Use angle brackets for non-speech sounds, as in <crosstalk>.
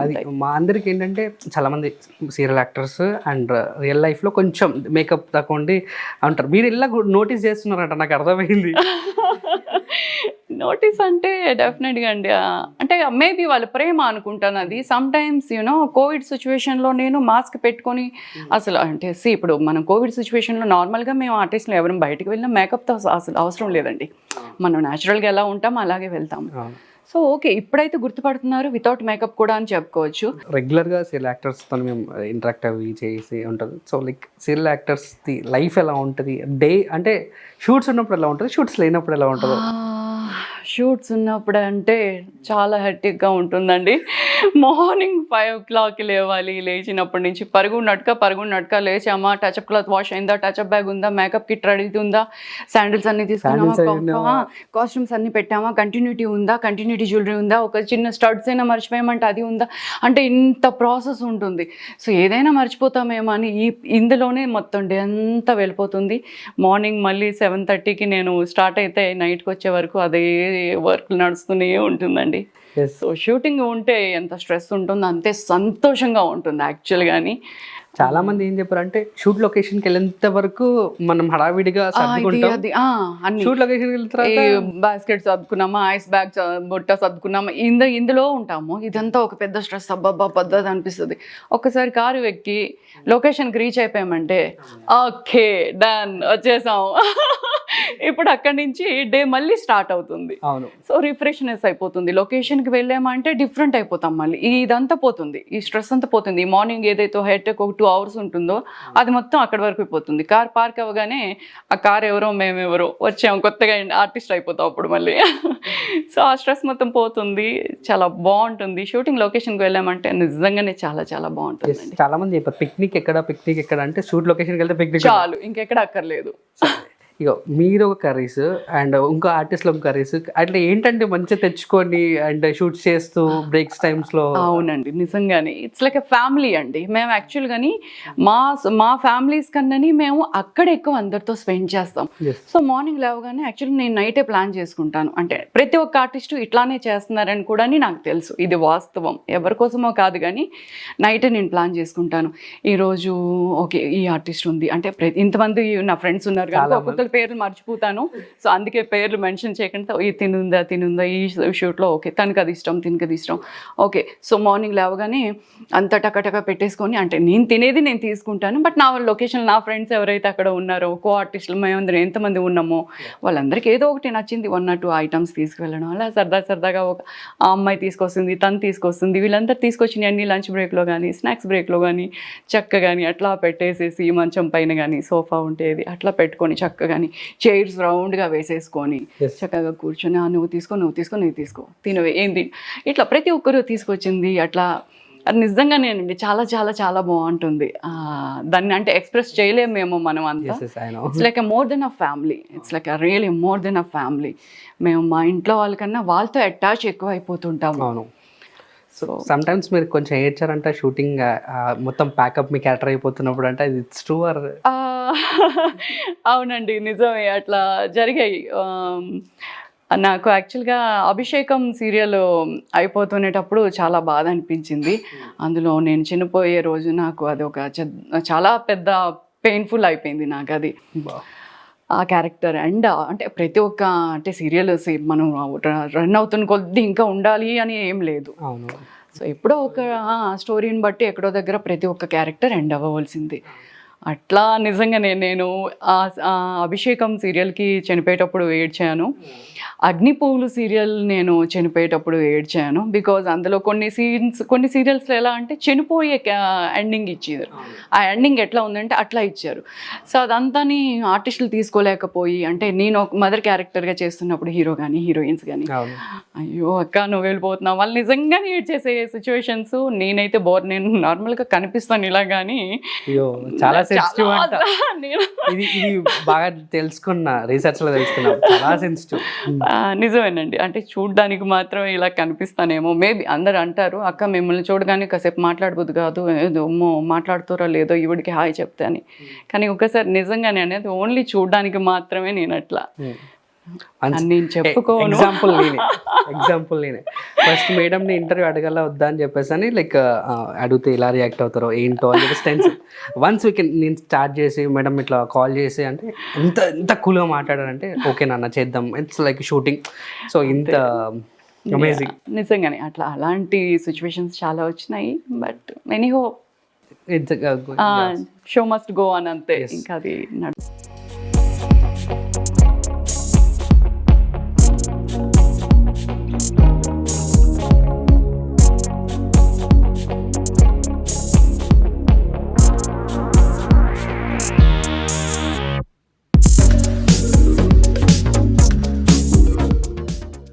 అది మా అందరికి ఏంటంటే చాలా మంది సీరియల్ యాక్టర్స్ అండ్ రియల్ లైఫ్లో కొంచెం మేకప్ తక్కువ ఉండి అంటారు మీరు ఇలా నోటీస్ చేస్తున్నారంట నాకు అర్థమైంది. నోటీస్ అంటే డెఫినెట్గా అండి అంటే మేబీ వాళ్ళ ప్రేమ అనుకుంటాను అది. సమ్ టైమ్స్ యూనో కోవిడ్ సిచ్యువేషన్లో నేను మాస్క్ పెట్టుకొని అసలు అంటే see ఇప్పుడు మనం కోవిడ్ సిచ్యువేషన్లో నార్మల్గా మేము ఆర్టిస్టులు ఎవరైనా బయటకు వెళ్ళినా మేకప్తో అసలు అవసరం లేదండి. మనం న్యాచురల్గా ఎలా ఉంటాం అలాగే వెళ్తాం సో ఓకే ఇప్పుడైతే గుర్తుపడుతున్నారు వితౌట్ మేకప్ కూడా అని చెప్పుకోవచ్చు. రెగ్యులర్గా సీరియల్ యాక్టర్స్తో మేము ఇంటరాక్ట్ అవి చేసి ఉంటుంది. So like serial actors the life ఎలా ఉంటుంది? డే అంటే షూట్స్ ఉన్నప్పుడు ఎలా ఉంటుంది? షూట్స్ లేనప్పుడు ఎలా ఉంటుంది. షూట్స్ ఉన్నప్పుడు అంటే చాలా హెక్టిక్గా ఉంటుందండి. మార్నింగ్ ఫైవ్ ఓ క్లాక్కి లేవాలి లేచినప్పటి నుంచి పరుగు నడక పరుగు నడక లేచామా టచ్అప్ క్లాత్ వాష్ అయిందా టచ్అప్ బ్యాగ్ ఉందా మేకప్ కిట్ రెడీ ఉందా శాండిల్స్ అన్ని తీసుకున్నామా? కాస్ట్యూమ్స్ అన్ని పెట్టామా కంటిన్యూటీ ఉందా కంటిన్యూటీ జ్యువెలరీ ఉందా ఒక చిన్న స్టడ్స్ అయినా మర్చిపోయామంటే అది ఉందా? అంటే ఇంత ప్రాసెస్ ఉంటుంది. సో ఏదైనా మర్చిపోతామేమో అని ఈ ఇందులోనే మొత్తం డే అంతా వెళ్ళిపోతుంది. మార్నింగ్ మళ్ళీ సెవెన్ థర్టీకి నేను స్టార్ట్ అయితే నైట్కి వచ్చే వరకు అదే వర్క్ నడుస్తూనే ఉంటుందండి. సో షూటింగ్ ఉంటే ఎంత స్ట్రెస్ ఉంటుందో అంతే సంతోషంగా ఉంటుంది యాక్చువల్ గాని. చాలా మంది ఏం చెప్పారు అంటే షూట్ లొకేషన్కి వెళ్ళేంత వరకు మనం హడావిడిగా షూట్ లొకేషన్ బాస్కెట్ సర్దుకున్నామా ఐస్ బ్యాగ్ బుట్ట సర్దుకున్నామా ఇంద ఇందులో ఉంటాము. ఇదంతా ఒక పెద్ద స్ట్రెస్ అబ్బాబ్బా పద్ధతి అనిపిస్తుంది. ఒక్కసారి కారు ఎక్కి లొకేషన్కి రీచ్ అయిపోయామంటే ఓకే డన్ వచ్చేసాం <laughs> ఇప్పుడు అక్కడి నుంచి డే మళ్ళీ స్టార్ట్ అవుతుంది. అవును. సో రిఫ్రెష్నెస్ అయిపోతుంది. లొకేషన్కి వెళ్ళామంటే డిఫరెంట్ అయిపోతాం మళ్ళీ. ఇదంతా పోతుంది. ఈ స్ట్రెస్ అంతా పోతుంది. ఈ మార్నింగ్ ఏదైతే హెడ్ ఒక టూ అవర్స్ ఉంటుందో అది మొత్తం అక్కడి వరకు పోతుంది. కార్ పార్క్ అవ్వగానే ఆ కార్ ఎవరో మేమెవరో వచ్చాము కొత్తగా ఆర్టిస్ట్ అయిపోతాం అప్పుడు మళ్ళీ. <laughs> సో ఆ స్ట్రెస్ మొత్తం పోతుంది. చాలా బాగుంటుంది. షూటింగ్ లొకేషన్కి వెళ్ళామంటే నిజంగానే చాలా చాలా బాగుంటుంది చాలా మంది పిక్నిక్ ఎక్కడ పిక్నిక్ ఎక్కడ అంటే షూట్ లొకేషన్కి వెళ్తే పిక్నిక్ చాలు. ఇంకెక్కడ అక్కర్లేదు. ఇగో మీరు ఒక కర్రీస్ అండ్ ఇంకో ఆర్టిస్ట్లో ఒక కర్రీస్. అట్లా ఏంటంటే మంచిగా తెచ్చుకొని అండ్ షూట్ చేస్తూ బ్రేక్స్ టైమ్స్లో? అవునండి నిజంగానే. ఇట్స్ లైక్ ఎ ఫ్యామిలీ అండి. మేము యాక్చువల్గాని మా మా ఫ్యామిలీస్ కన్నాని మేము అక్కడ ఎక్కువ అందరితో స్పెండ్ చేస్తాం. సో మార్నింగ్ లేవగానే యాక్చువల్లీ నేను నైటే ప్లాన్ చేసుకుంటాను. అంటే ప్రతి ఒక్క ఆర్టిస్టు ఇట్లానే చేస్తున్నారని కూడా నాకు తెలుసు. ఇది వాస్తవం. ఎవరి కోసమో కాదు కానీ నైటే నేను ప్లాన్ చేసుకుంటాను. ఈరోజు ఓకే ఈ ఆర్టిస్ట్ ఉంది. అంటే ఇంతమంది నా ఫ్రెండ్స్ ఉన్నారు చాలా పేర్లు మర్చిపోతాను. సో అందుకే పేర్లు మెన్షన్ చేయకుండా ఈ తినుందా తినుందా ఈ షూట్లో ఓకే తనకి అది ఇష్టం తినకి అది ఇష్టం ఓకే. సో మార్నింగ్ లేవగానే అంత టకటక పెట్టేసుకొని అంటే నేను తినేది నేను తీసుకుంటాను బట్ నా లొకేషన్ నా ఫ్రెండ్స్ ఎవరైతే అక్కడ ఉన్నారో కో ఆర్టిస్టులు మేమందరం ఎంతమంది ఉన్నామో వాళ్ళందరికీ ఏదో ఒకటి నచ్చింది వన్ ఆర్ టూ ఐటమ్స్ తీసుకువెళ్ళడం అలా సరదా సరదాగా ఒక ఆ అమ్మాయి తీసుకొస్తుంది తను తీసుకొస్తుంది వీళ్ళందరూ తీసుకొచ్చిన అన్ని లంచ్ బ్రేక్లో కానీ స్నాక్స్ బ్రేక్లో కానీ చక్క కానీ అట్లా పెట్టేసేసి మంచం పైన కానీ సోఫా ఉంటేది అట్లా పెట్టుకొని చక్కగా చక్కగాని చైర్స్ రౌండ్గా వేసేసుకొని. చక్కగా కూర్చొని "ఆ, నువ్వు తీసుకో నువ్వు తీసుకో నువ్వు తీసుకో తినవే ఏం తిని ఇట్లా ప్రతి ఒక్కరు తీసుకొచ్చింది అట్లా. అది నిజంగానేనండి చాలా చాలా చాలా బాగుంటుంది. దాన్ని అంటే ఎక్స్ప్రెస్ చేయలేమేమో మనం అంతా it's like more than a family it's like really more than a family మేము మా ఇంట్లో వాళ్ళకన్నా వాళ్ళతో అటాచ్ ఎక్కువ అయిపోతుంటాము అవును. సో సమ్ టైమ్స్ మీరు కొంచెం ఏడ్చారంట షూటింగ్ మొత్తం ప్యాకప్ మీ క్యాటర్ అయిపోతున్నప్పుడు అంటే ఇట్స్ ట్రూ ఆర్ అవునండి నిజమే. అట్లా జరిగాయి. నాకు యాక్చువల్గా అభిషేకం సీరియల్ అయిపోతునేటప్పుడు చాలా బాధ అనిపించింది. అందులో నేను చనిపోయే రోజు నాకు అది ఒక చె- చాలా పెద్ద పెయిన్ఫుల్ అయిపోయింది నాకు అది. ఆ క్యారెక్టర్ అండ్ అంటే ప్రతి ఒక్క అంటే సీరియల్ మనం రన్ అవుతున్న కొద్దీ ఇంకా ఉండాలి అని ఏం లేదు. సో ఎప్పుడో ఒక స్టోరీని బట్టి ఎక్కడో దగ్గర ప్రతి ఒక్క క్యారెక్టర్ ఎండ్ అవ్వవలసింది. అట్లా నిజంగానే నేను ఆ ఆ అభిషేకం సీరియల్కి చనిపోయేటప్పుడు ఏడ్చాను. అగ్నిపూలు సీరియల్ నేను చనిపోయేటప్పుడు ఏడ్చాను. బికాజ్ అందులో కొన్ని సీన్స్ కొన్ని సీరియల్స్లో ఎలా అంటే చనిపోయే ఎండింగ్ ఇచ్చారు. ఆ ఎండింగ్ ఎట్లా ఉందంటే అట్లా ఇచ్చారు. సో అదంతాని ఆర్టిస్టులు తీసుకోలేకపోయి అంటే నేను ఒక మదర్ క్యారెక్టర్గా చేస్తున్నప్పుడు హీరో కానీ హీరోయిన్స్ కానీ అయ్యో అక్క నువ్వు వెళ్ళిపోతున్నావు. వాళ్ళు నిజంగానే ఏడ్ చేసే సిచ్యువేషన్స్ నేనైతే బోర్ నేను నార్మల్గా కనిపిస్తాను ఇలా కానీ చాలా సెన్సిటివ్ అంట ఇది ఇది బాగా తెలుసుకున్నా రీసెర్చ్లో తెలుసుకున్నా చాలా సెన్సిటివ్ ఆ, నిజమేనండి. అంటే చూడ్డానికి మాత్రం ఇలా కనిపిస్తానేమో. మేబీ అందరు అంటారు అక్క మిమ్మల్ని చూడగానే కాసేపు మాట్లాడబోదు కాదు. ఏదో మాట్లాడుతారో లేదో ఈవిడికి హాయ్ చెప్తే అని. కానీ ఒకసారి నిజంగానే అనేది ఓన్లీ చూడడానికి మాత్రమే నేను అట్లా. అని నేను చెప్పుకోను. ఎగ్జాంపుల్ నేనే. <laughs> ఎగ్జాంపుల్ నేనే. ఫస్ట్ మేడంని ఇంటర్వ్యూ అడగల వద్దా అని చెప్పేసి అని లైక్ అడిగితే ఇలా రియాక్ట్ అవుతారో ఏంటో అని చెప్పేసి టెన్స్ వన్స్ వీ కెన్ నేను స్టార్ట్ చేసి మేడం ఇట్లా కాల్ చేసి అంటే ఎంత ఎంత కూల్గా మాట్లాడారంటే ఓకే నాన్న చేద్దాం. ఇట్స్ లైక్ షూటింగ్ సో ఇంత అమేజింగ్ నిజంగానే. అట్లా అలాంటి సిచ్యువేషన్స్ చాలా వచ్చినాయి. But anyhow it's show must go అని అంతే. ఇంకా అది నడు